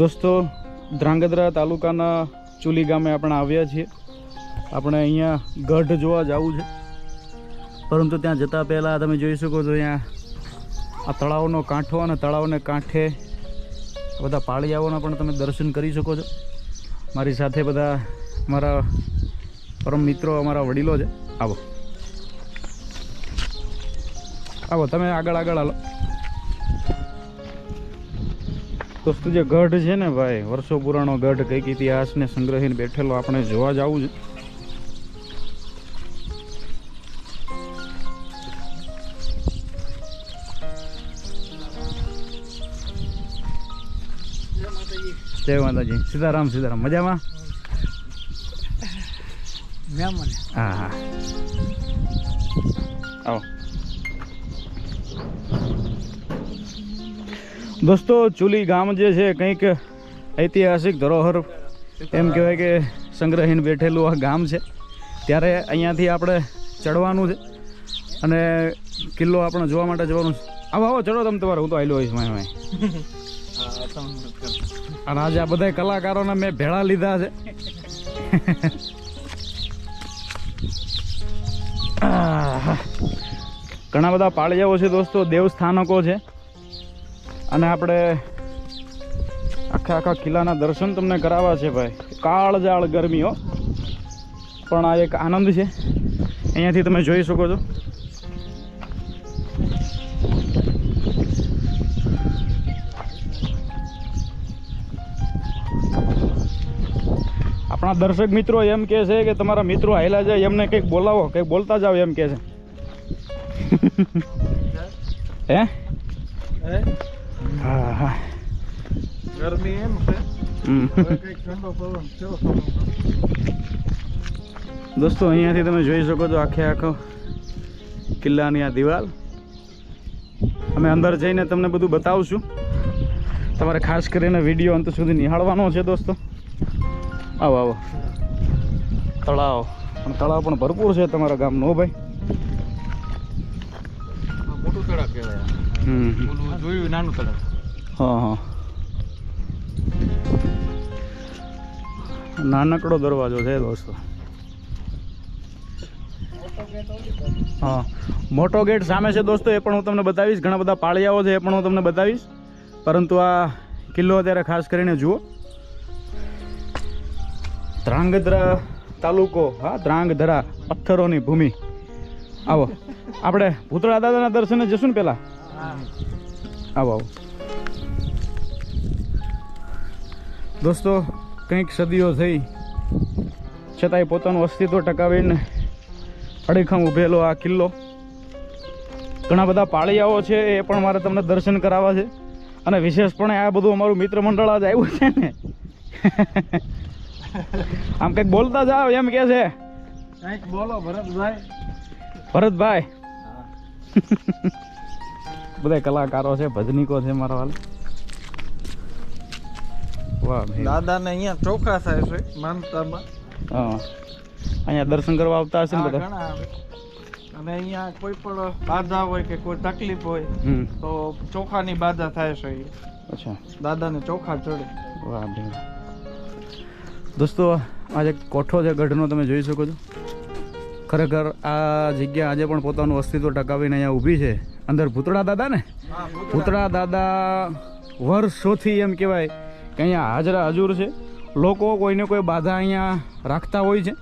દોસ્તો, ધ્રાંગધ્રા તાલુકાના ચુલી ગામે આપણે આવ્યા છીએ. આપણે અહીંયા ગઢ જોવા જવું છે. પરંતુ ત્યાં જતાં પહેલાં તમે જોઈ શકો છો અહીંયા આ તળાવનો કાંઠો અને તળાવને કાંઠે બધા પાળિયાઓના પણ તમે દર્શન કરી શકો છો. મારી સાથે બધા મારા પરમ મિત્રો, અમારા વડીલો છે. આવો. આવો, તમે આગળ આગળ હાલો. દોસ્તો જે ગઢ છે ને ભાઈ વર્ષો પુરાણો ગઢ કંઈક ઇતિહાસને સંગ્રહીને બેઠેલો આપણે જોવા જવું છે. જય માતાજી. સીતારામ સીતારામ. મજામાં? હા હા. આવો. દોસ્તો, ચુલી ગામ જે છે, કંઈક ઐતિહાસિક ધરોહર એમ કહેવાય કે સંગ્રહીને બેઠેલું આ ગામ છે. ત્યારે અહીંયાથી આપણે ચડવાનું છે અને કિલ્લો આપણે જોવા માટે જવાનું છે. આવો આવો, ચડો તમે તમારે, હું તો આવેલો હોઈશ માય અને આજે આ બધા કલાકારોને મેં ભેળા લીધા છે. ઘણા બધા પાળિયાઓ છે દોસ્તો, દેવસ્થાનકો છે. અને આપણે આખા આખા કિલ્લાના દર્શન તમને કરાવવા છે ભાઈ. કાળજાળ ગરમીઓ પણ આ એક આનંદ છે. અહીંયાથી તમે જોઈ શકો છો. આપણા દર્શક મિત્રો એમ કહે છે કે તમારા મિત્રો હાયલા જાય એમને કંઈક બોલાવો કંઈક બોલતા જાઓ એમ કહે છે. હે? હા? હા ગરમી એમ છે ઠંડો પવન દોસ્તો અહીંયાથી તમે જોઈ શકો છો આખે આખો કિલ્લાની આ દિવાલ. અમે અંદર જઈને તમને બધું બતાવશું. તમારે ખાસ કરીને વીડિયો અંત સુધી નિહાળવાનો છે દોસ્તો. આવો આવો. તળાવ. પણ તળાવ પણ ભરપૂર છે તમારા ગામનો ભાઈ. મોટું તળાવ કહેવાય. જોયું નાનું તળાવ. હા હા. નાનકડો દરવાજો છે દોસ્તો. હા. મોટો ગેટ સામે છે દોસ્તો એ પણ હું તમને બતાવીશ. ઘણા બધા પાળિયાઓ છે એ પણ હું તમને બતાવીશ. પરંતુ આ કિલ્લો અત્યારે ખાસ કરીને જુઓ. ધ્રાંગધ્રા તાલુકો હા ધ્રાંગધરા પથ્થરોની ભૂમિ. આવો. આપણે ભૂતળા દાદાના દર્શને જશું ને પહેલાં આવો આવો. દોસ્તો કંઈક સદીઓ થઈ. છતાંય પોતાનું અસ્તિત્વ ટકાવીને અડીખમ ઉભેલો આ કિલ્લો. ઘણા બધા પાળિયાઓ છે એ પણ મારે તમને દર્શન કરાવવા છે. અને વિશેષપણે આ બધું અમારું મિત્ર મંડળ જ આવ્યું છે ને. આમ કંઈક બોલતા જાઓ એમ કે છે. કંઈક બોલો ભરતભાઈ. ભરતભાઈ. બધા કલાકારો છે ભજનીકો છે મારા ભાઈ. દાદાને અહીંયા ચોખા થાય છે માનતામાં. હા. અહીંયા દર્શન કરવા આવતા હશે ને બધા? અને અહીંયા કોઈ પણ બાધા હોય કે કોઈ તકલીફ હોય તો ચોખાની બાધા થાય છે અચ્છા. દાદાને ચોખા ચડે. વાહ દોસ્તો આ જે કોઠો છે ગઢનો તમે જોઈ શકો છો. ખરેખર આ જગ્યા આજે પણ પોતાનું અસ્તિત્વ ટકાવીને અહીંયા ઊભી છે. અંદર ભૂતળા દાદા ને? ભૂતળા દાદા વર્ષોથી એમ કહેવાય કે અહીંયા હાજરા હજુર છે. લોકો કોઈને કોઈ બાધા અહીંયા રાખતા હોય છે.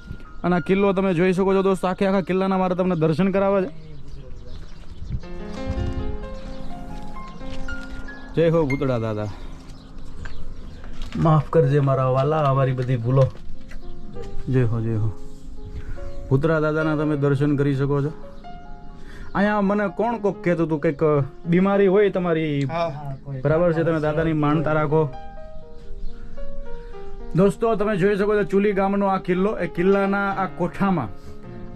અને આ કિલ્લો તમે જોઈ શકો છો દોસ્તો આખે આખા કિલ્લાના મારે તમને દર્શન કરાવવા છે. જય હો ભૂતળા દાદા. માફ કરજે મારા વાલા અમારી બધી ભૂલો. જય હો જય હો. ભૂતરા દાદાના તમે દર્શન કરી શકો છો. અહીંયા મને કોણ કોક કહેતું હતું કંઈક બીમારી હોય તમારી. બરાબર છે તમે દાદાની માનતા રાખો. દોસ્તો તમે જોઈ શકો છો ચુલી ગામનો આ કિલ્લો. એ કિલ્લાના આ કોઠામાં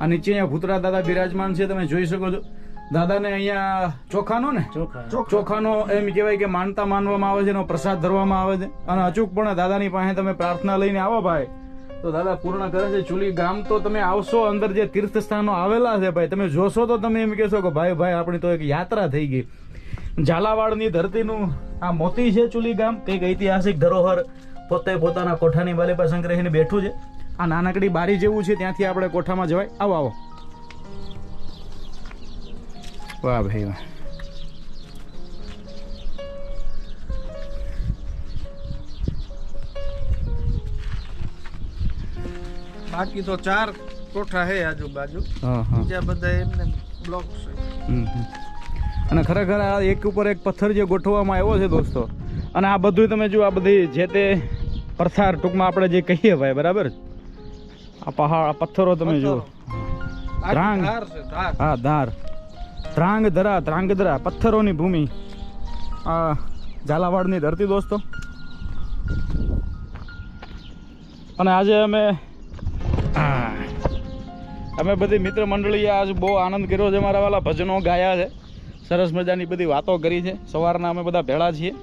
આ નીચે અહીંયા ભૂતરા દાદા બિરાજમાન છે તમે જોઈ શકો છો. દાદાને અહીંયા ચોખાનો ને? ચોખાનો એમ કહેવાય કે માનતા માનવામાં આવે છે એનો પ્રસાદ ધરવામાં આવે છે. અને અચૂકપણે દાદાની પાસે તમે પ્રાર્થના લઈને આવો ભાઈ. તો દાદા પૂર્ણ કરે છે ચુલી ગામ. તો તમે આવશો અંદર જે તીર્થ સ્થાનો આવેલા છે ભાઈ તમે જોશો તો તમે એમ કહેશો કે ભાઈ ભાઈ આપણી તો એક યાત્રા થઈ ગઈ. ઝાલાવાડની ધરતીનું આ મોતી છે ચુલી ગામ. કંઈક ઐતિહાસિક ધરોહર પોતે પોતાના કોઠાની બારી પર સંગ્રહીને બેઠું છે. આ નાનકડી બારી જેવું છે ત્યાંથી આપણે કોઠામાં જવાય. આવો આવો. વાહ ભાઈ વાહ. બાકી તો ચાર કોઠા હે આજુબાજુ. હા હા. બીજા બધા એમને બ્લોક છે. અને ખરેખર આ એક ઉપર એક પથ્થર જે ગોઠવવામાં આવ્યો છે દોસ્તો અને આ બધું તમે જો આ બધી જે તે પરથાર ટૂંકમાં આપણે જે કહીએ ભાઈ બરાબર? આ પહાડ આ પથ્થરો તમે જુઓ. ધ્રાંગ. હા ધાર. ધ્રાંગધરા ધ્રાંગધરા પથ્થરોની ભૂમિ. આ ઝાલાવાડની ધરતી દોસ્તો. અને આજે અમે અમે બધી મિત્ર મંડળીએ આજ બહુ આનંદ કર્યો છે મારા વાલા. ભજનો ગાયા છે. સરસ મજાની બધી વાતો કરી છે. સવારના અમે બધા ભેળા છીએ.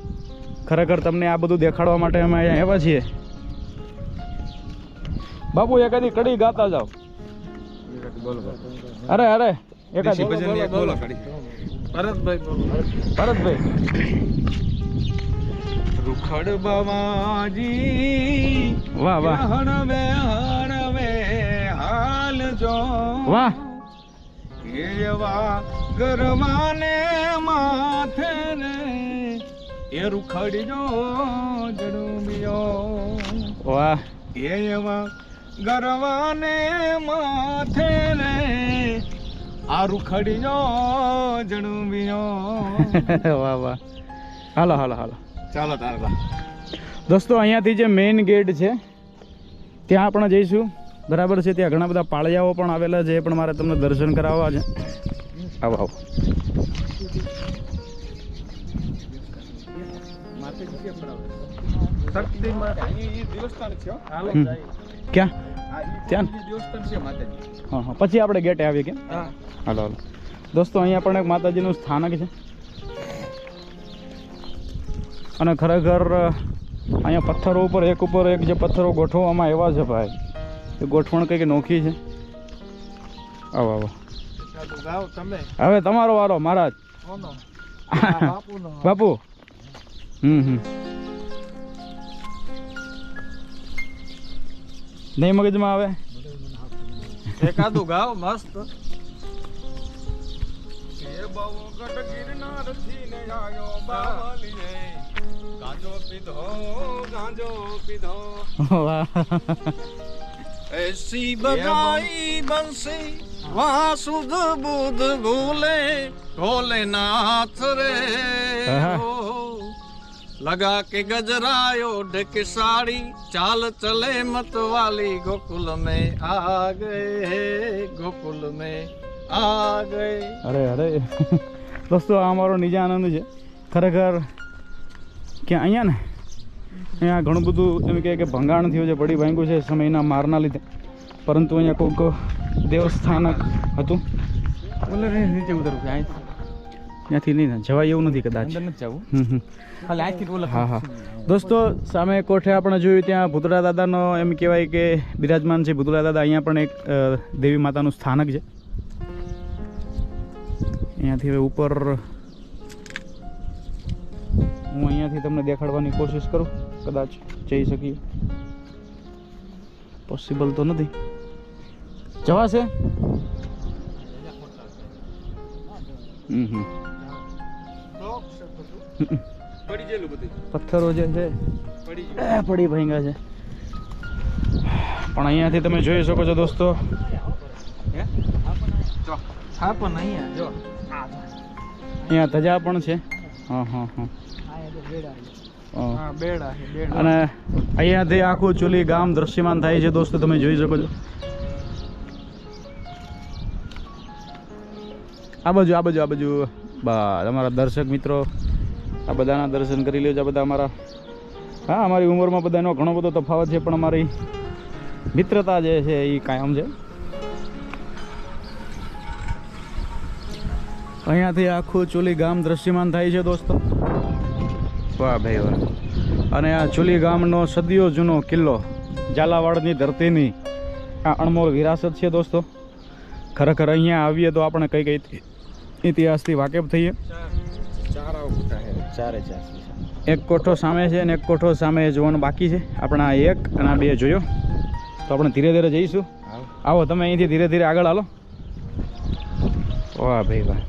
ખરેખર તમને આ બધું દેખાડવા માટે અમે અહીંયા આવ્યા છીએ. બાપુ એકાદી કડી ગાતા જાઓ. અરે અરે એકાદ ભરતભાઈ બોલો. ભરતભાઈ. રૂખડ બાવાજી વાહ વાહ. હણવે હણવે હાલ જો. વાહ. એવા ગરવાને માથે રે. એ રૂખડ જો જડુમિયો. વાહ. એવા ગરવાને માથે રે આ રૂખડજો જડુમિયો. વાહ વાહ. હાલો હાલો હાલો. ચાલો તારલા દોસ્તો અહીંયાથી જે મેઇન ગેટ છે ત્યાં આપણે જઈશું. બરાબર છે ત્યાં ઘણા બધા પાળિયાઓ પણ આવેલા છે એ પણ મારે તમને દર્શન કરાવવા છે. આવો આવો. ક્યાં? ત્યાં? ઈ દેવસ્થાન છે માતાજી. હા હા. પછી આપણે ગેટે આવીએ કે? હા. હાલો હાલો. દોસ્તો અહીંયા પણ એક માતાજીનું સ્થાનક છે. અને ખરેખર અહીંયા પથ્થરો ઉપર એક ઉપર એક જે પથ્થરો ગોઠવવામાં એવા છે ભાઈ એ ગોઠવણ કંઈક નોખી છે. આવો આવો. હવે તમારો વારો મહારાજ. બાપુ. હમ હમ. નહીં મગજમાં આવે? એકાદું ગાવ મસ્ત. એ બાવો ગઢ ગિરનારથી ને આયો બાવલીએ ગાંજો પીધો લગા કે ગજરાયો ઢકે સાડી ચાલ ચલે મતવાલી ગોકુલ મે આ ગયે ગોકુલ મે આ ગયે અરે અરે દોસ્તો આ અમારો નિજા આનંદ છે. ખરેખર ક્યાં અહીંયા ને? અહીંયા ઘણું બધું એમ કહે કે ભંગાણ થયું છે પડી ભાંગ્યું છે સમયના મારના લીધે. પરંતુ અહીંયા કોઈક દેવસ્થાનક હતું. નીચે ઉતરવું છે ત્યાંથી નહીં ને જવાય એવું નથી કદાચ. હા હા. દોસ્તો સામે કોઠે આપણે જોયું ત્યાં ભૂતળા દાદાનો એમ કહેવાય કે બિરાજમાન છે ભૂતળા દાદા. અહીંયા પણ એક દેવી માતાનું સ્થાનક છે. અહીંયાથી હવે ઉપર હું અહીંયાથી તમને દેખાડવાની કોશિશ કરું. કદાચ જઈ શકીએ. પોસિબલ તો નથી. જવાશે? હમ હમ. પડી ગયેલું બધું? પથ્થરો જે છે. પડી એ પડી ભાંગ્યા છે. પણ અહીંયાથી તમે જોઈ શકો છો દોસ્તો. જો. હા પણ અહીંયા જો. અહીંયા ધજા પણ છે. હા હા હા. હા. હા. બેડા અને અહીંયાથી આખું ચૂલી ગામ દ્રશ્યમાન થાય છે દોસ્તો તમે જોઈ શકો છો. આ બાજુ આ બાજુ આ બાજુ. બસ અમારા દર્શક મિત્રો આ બધાના દર્શન કરી લેજો બધા અમારા. હા, અમારી ઉંમરમાં બધાનો ઘણો બધો તફાવત છે, પણ અમારી મિત્રતા જે છે એ કાયમ છે. અહીંયાથી આખું ચૂલી ગામ દ્રશ્યમાન થાય છે દોસ્તો. વાહ ભાઈ વાહ. અને આ ચુલી ગામનો સદીઓ જૂનો કિલ્લો, ઝાલાવાડની ધરતીની આ અણમોલ વિરાસત છે દોસ્તો. ખરેખર અહીંયા આવીએ તો આપણે કઈ કઈ ઇતિહાસથી વાકેફ થઈએ. ચારે ચાર એક કોઠો સામે છે અને એક કોઠો સામે જોવાનું બાકી છે. આપણા એક અને આ બે જોયો. તો આપણે ધીરે ધીરે જઈશું. આવો તમે અહીંથી ધીરે ધીરે આગળ હાલો. વાહ ભાઈ વાહ.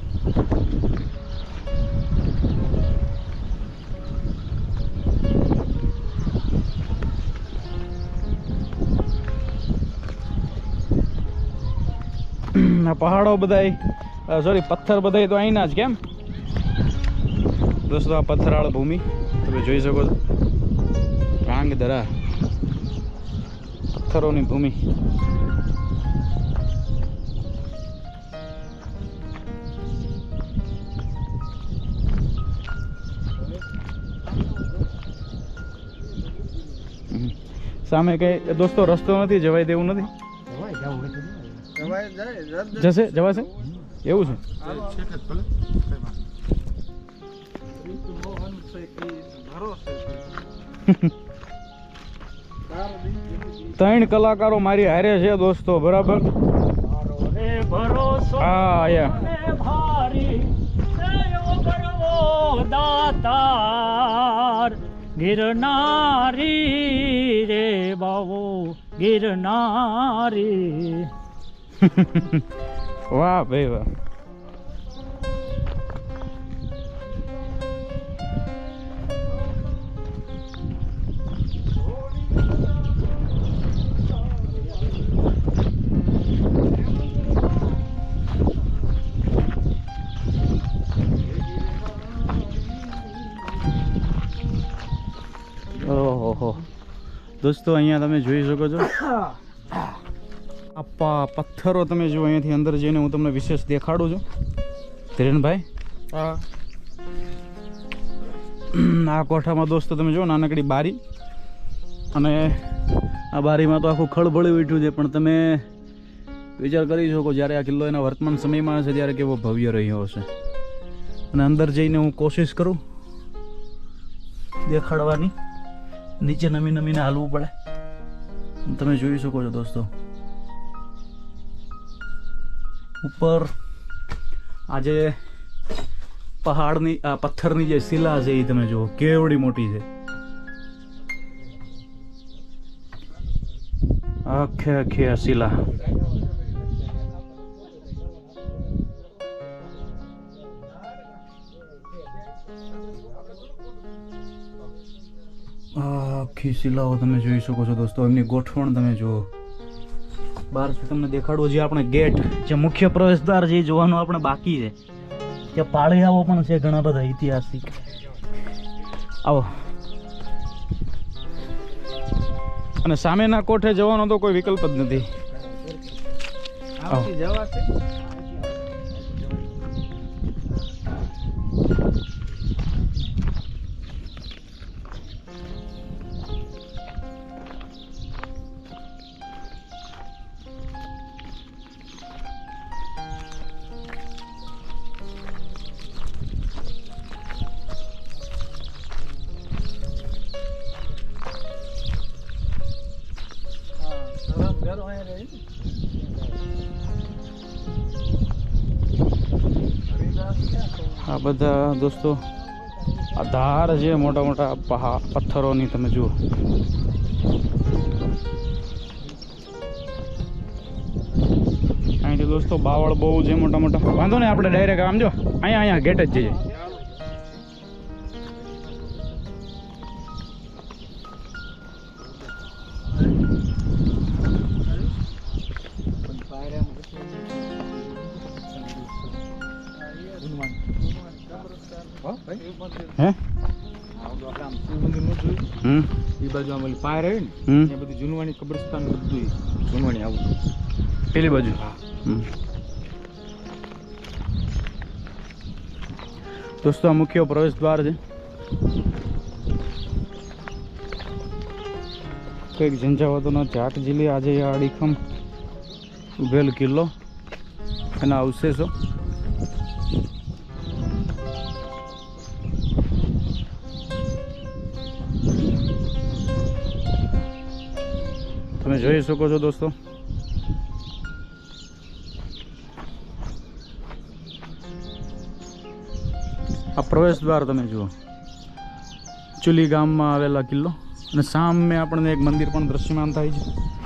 આ પહાડો બધાય સોરી પથ્થર બધાય તો અહીંના જ કેમ? દોસ્તો આ પથ્થરાળ ભૂમિ તમે જોઈ શકો છો. દરા. પથ્થરોની ભૂમિ. સામે કઈ દોસ્તો રસ્તો નથી જવાય તેવું નથી? જશે જવાશે? એવું છે? ત્રણ કલાકારો મારી હારે છે દોસ્તો બરાબર? હા ગિરનારી રે બાવો ગિરનારી. વાહ ભાઈ વાહ. દોસ્તો અહીંયા તમે જોઈ શકો છો. આ પથ્થરો તમે જો અહીંયાથી અંદર જઈને હું તમને વિશેષ દેખાડું છું. ધીરેનભાઈ? હા. આ કોઠામાં દોસ્તો તમે જો નાનકડી બારી. અને આ બારીમાં તો આખું ખળભળી ઉઠ્યું છે પણ તમે વિચાર કરી શકો જ્યારે આ કિલ્લો એના વર્તમાન સમયમાં છે ત્યારે કેવો ભવ્ય રહ્યો હશે. અને અંદર જઈને હું કોશિશ કરું દેખાડવાની. નીચે નમી નમીને હાલવું પડે. તમે જોઈ શકો છો દોસ્તો. ઉપર આજે પહાડની પથ્થરની જે શિલા છે એ તમે જુઓ. કેવડી મોટી છે. આખે આખી આ શિલા. આખી શિલાઓ તમે જોઈ શકો છો દોસ્તો એમની ગોઠવણ તમે જુઓ. બહારથી તમને દેખાડવું જે આપણે ગેટ જે મુખ્ય પ્રવેશદ્વાર જે જોવાનું આપણે બાકી છે. ત્યાં પાળિયાઓ પણ છે ઘણા બધા ઐતિહાસિક. આવો. અને સામેના કોઠે જવાનો તો કોઈ વિકલ્પ જ નથી. આમથી બધા દોસ્તો, આ ધાર છે મોટા મોટા પહા, પથ્થરોની, તમે જુઓ. અહીંથી દોસ્તો બાવળ બહુ છે મોટા મોટા. વાંધો નહીં, આપણે ડાયરેક્ટ આમ જો, અહીંયા અહીંયા ગેટ જ જઈએ. એ પાયર આવી ને ત્યાં બધું જૂનવાણી કબ્રસ્તાન બધું જૂનવાણી આવું પેલી બાજુ. દોસ્તો આ મુખ્ય પ્રવેશ દ્વાર છે. કંઈક ઝંઝાવાતોનો જાટ જીલી આજે આ અડીખમ ઉભેલ કિલ્લો એના અવશેષો. જોઈ શકો છો દોસ્તો. આ પ્રવેશ દ્વાર તમે જુઓ. ચુલી ગામમાં આવેલા કિલ્લો. અને સામે આપણને એક મંદિર પણ દ્રશ્યમાન થાય છે.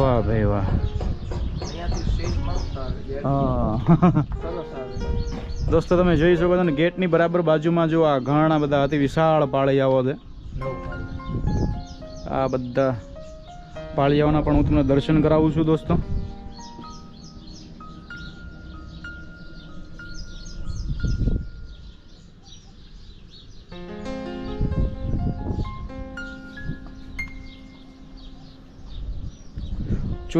વાહ ભાઈ વાહ. દોસ્તો, તમે જોઈ શકો છો ને, ગેટની બરાબર બાજુમાં જો આ ઘણા બધા અતિ વિશાળ પાળિયાઓ છે. આ બધા પાળિયાઓના પણ હું તમને દર્શન કરાવું છું દોસ્તો.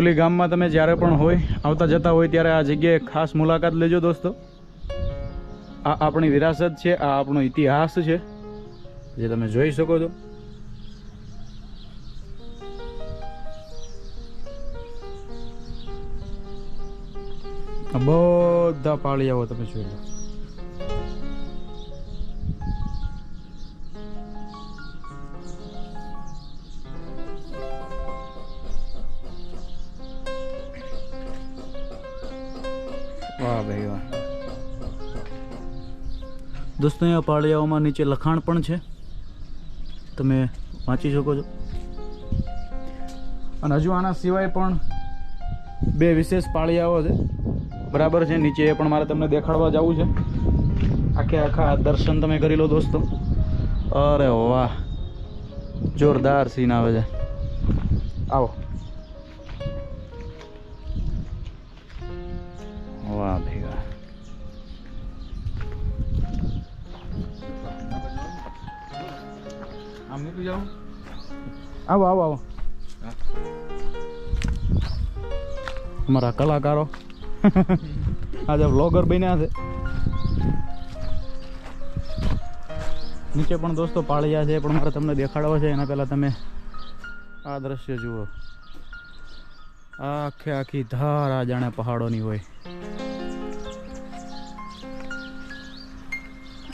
ચુલી ગામમાં તમે જ્યારે પણ હોય, આવતા જતા હોય ત્યારે આ જગ્યાએ ખાસ મુલાકાત લેજો દોસ્તો. આ આપણી વિરાસત છે, આ આપણો ઇતિહાસ છે, જે તમે જોઈ શકો છો. બધા પાળિયાઓ તમે જોઈ લો. વાહ ભાઈ વાહ. દોસ્તો, અહીંયા પાળિયાઓમાં નીચે લખાણ પણ છે. તમે વાંચી શકો છો. અને હજુ આના સિવાય પણ બે વિશેષ પાળિયાઓ છે. બરાબર છે, નીચે એ પણ મારે તમને દેખાડવા જવું છે. આખે આખા દર્શન તમે કરી લો દોસ્તો. અરે વાહ. જોરદાર સીન આવે છે. આવો. ભાઈ વાહ આમ નીકળી જાઉં આવો આવો આવો. અમારા કલાકારો. આજે વ્લોગર બન્યા છે. નીચે પણ દોસ્તો પાળિયા છે પણ મારે તમને દેખાડવા છે. એના પહેલાં તમે આ દ્રશ્ય જુઓ. આખે આખી ધાર આ જાણે પહાડોની હોય.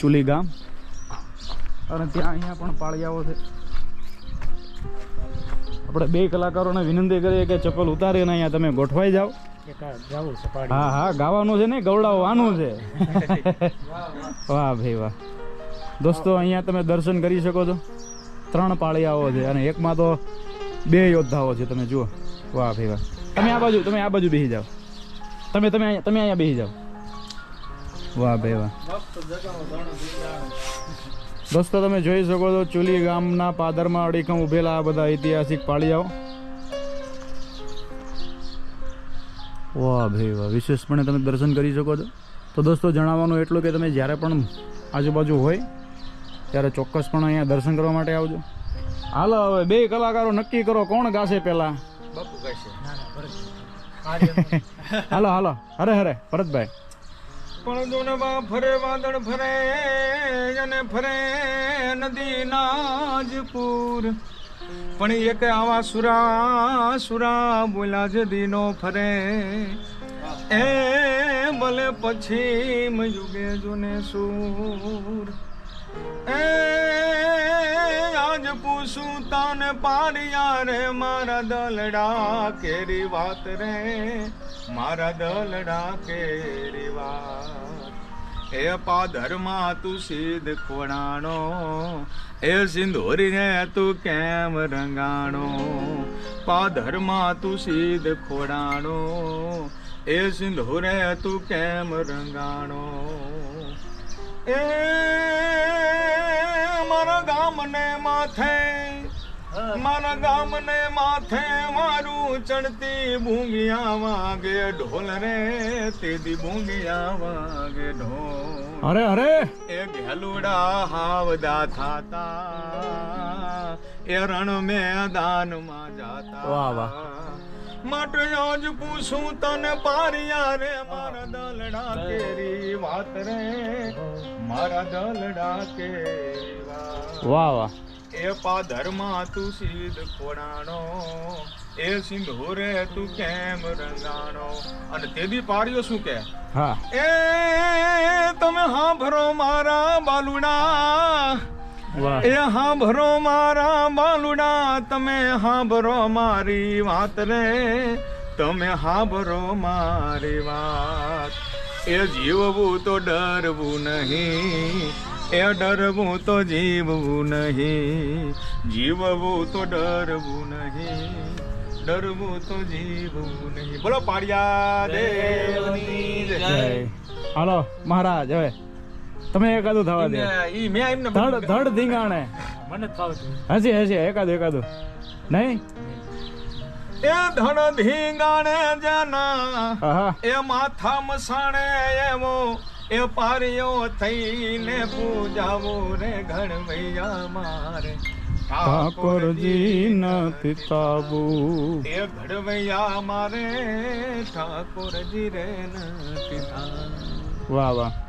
ચુલી ગામ. અને ત્યાં અહીંયા પણ પાળિયાઓ છે. આપણે બે કલાકારોને વિનંતી કરીએ કે ચપ્પલ ઉતારીને અહીંયા તમે ગોઠવાઈ જાઓ. હા હા ગાવાનું છે ને ગવડાવવાનું છે. વાહ ભાઈ વાહ. દોસ્તો અહીંયા તમે દર્શન કરી શકો છો. ત્રણ પાળિયાઓ છે અને એકમાં તો બે યોદ્ધાઓ છે તમે જુઓ. વાહ ભાઈ વાહ. તમે આ બાજુ તમે આ બાજુ બેસી જાઓ. તમે તમે અહીંયા તમે અહીંયા બેસી જાઓ. વાહ ભાઈ વાહ. દોસ્તો તમે જોઈ શકો છો ચુલી ગામના પાદરમાં અડીખમ ઉભેલા આ બધા ઐતિહાસિક પાળિયાઓ. વાહ ભાઈ વાહ વિશેષપણે તમે દર્શન કરી શકો છો. તો દોસ્તો જણાવવાનું એટલું કે તમે જ્યારે પણ આજુબાજુ હોય ત્યારે ચોક્કસ પણ અહીંયા દર્શન કરવા માટે આવજો. હાલો હવે બે કલાકારો નક્કી કરો કોણ ગાશે પહેલા? હાલો હાલો. હરે હરે ભરતભાઈ. પણ દુનવા ફરે, વાદળ ફરે અને ફરે નદી નાજપુર. પણ એક આવા સુરા સુરા બોલા જ દીનો ફરે. એ ભલે પછી યુગે જોને સૂર. એ, આજ પૂછું તને પારિયા રે, મારા દલડા કેરી વાત રે? મારા દલડા કેરી વાત. એ પાધરમાં તું સીધ ખોડાણો એ સિંદોરી ને તું કેમ રંગાણો? પાધરમાં તું સીધ ખોડાણો એ સિંધોરે તું કેમ રંગાણો? એ મારા ગામને માથે મારા ગામને માથે મારું ચડતી ભૂંગિયા વાગે ઢોલ રે તેદી ભૂંગિયા વાગે ઢોલ. અરે અરે! એ ઘેલુડા હાવદા થાતા એ રણ મેદાનમાં જાતા. વાહ, વાહ. માટે આજ પૂછું તને પારિયા રે મારા દલડા કેરી વાત રે મારા દલડા કેરી. વાહ વાહ. એ પાધરમાં તું સીધ ખોડાણો એ સિંધુરે તું કેમ રંગાણો? અને તેદી પાડ્યો શું કે? હા. એ તમે હાંભરો મારા બાલુડા. એ હાંભરો મારા બાલુડા તમે હાંભરો મારી વાત રે. તમે હાંભરો મારી વાત. એ જીવવું તો ડરવું નહીં. એ ડરવું તો જીવવું નહીં. જીવવું તો ડરવું નહીં. ડરવું તો જીવવું નહીં. બોલો પાડિયા દેવની જય. જય. હાલો મહારાજ હવે. તમે એકાદું થવા દે. ઈ મેં એમને ધડ ધડ ધીંગાણે. મને ફાવતું. હજી હજી એકાદું એકાદું. નહીં? એ ધણ ધીંગાણે જના એ માથા મસાણે એવો એ પારિયો થઈને પૂજાવો રે ઘણવૈયા મારે. ઠાકોરજી નથી તાબુ એ ઘડવૈયા મારે ઠાકોરજી રે નથી થાવું. વાહ વાહ.